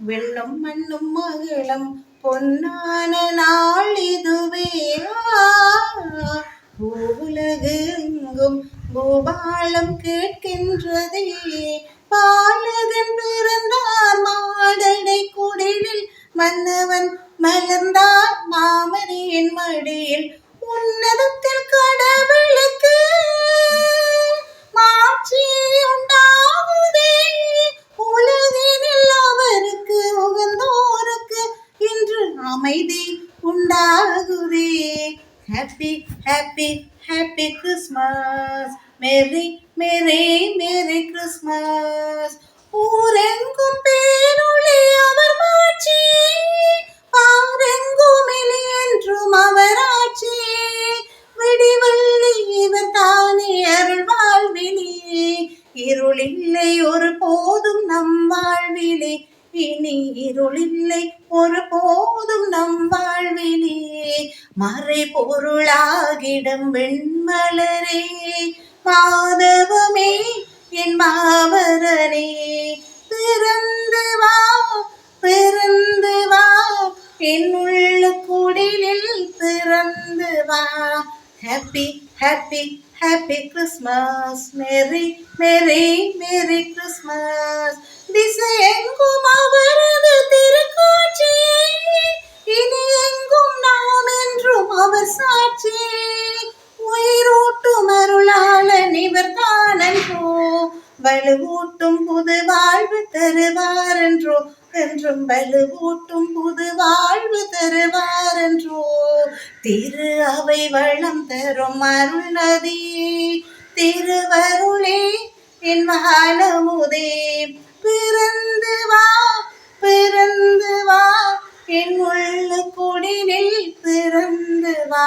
வெள்ளம் மண்ணும் மகளம் பொன்னான நாள் இதுவே ஆ. பூபாலம் கேட்கின்றதே பாலகன் பிறந்தார் மா அமைதி உண்டாகுதே. Happy happy happy Christmas merry merry merry Christmas ஊரெங்கும் பேருளி அவர் மாட்சி. ஆரெங்கும் இனி என்றும் அவர் ஆட்சி விடிவெள்ளி இவர் தானே அருள் வாழ்வினி இருளில்லை ஒரு போதும் நம் வாழ்விலே. இனி இருளில்லை. ஒரு போதும் நம் வாழ்விலே மறை பொருளாகிடம் வெண்மலரே. மாதவமே என் மாவரனே பிறந்து வா பிறந்து வா. என் உள்ள குடிலில் பிறந்து வா. ஹாப்பி ஹாப்பி ஹாப்பி கிறிஸ்மஸ் மெரி மெரி மெரி கிறிஸ்மஸ் வலுவூட்டும் புது வாழ்வு தருவார் என்றோ என்றும் வலுவூட்டும் புது வாழ்வு தருவார் என்றோ திரு அவை வளம் தரும் அருள் நதி திருவருளே என் மகாலமுதே பிறந்து வா பிறந்து வா என் உள்ள குடிலில் பிறந்து வா.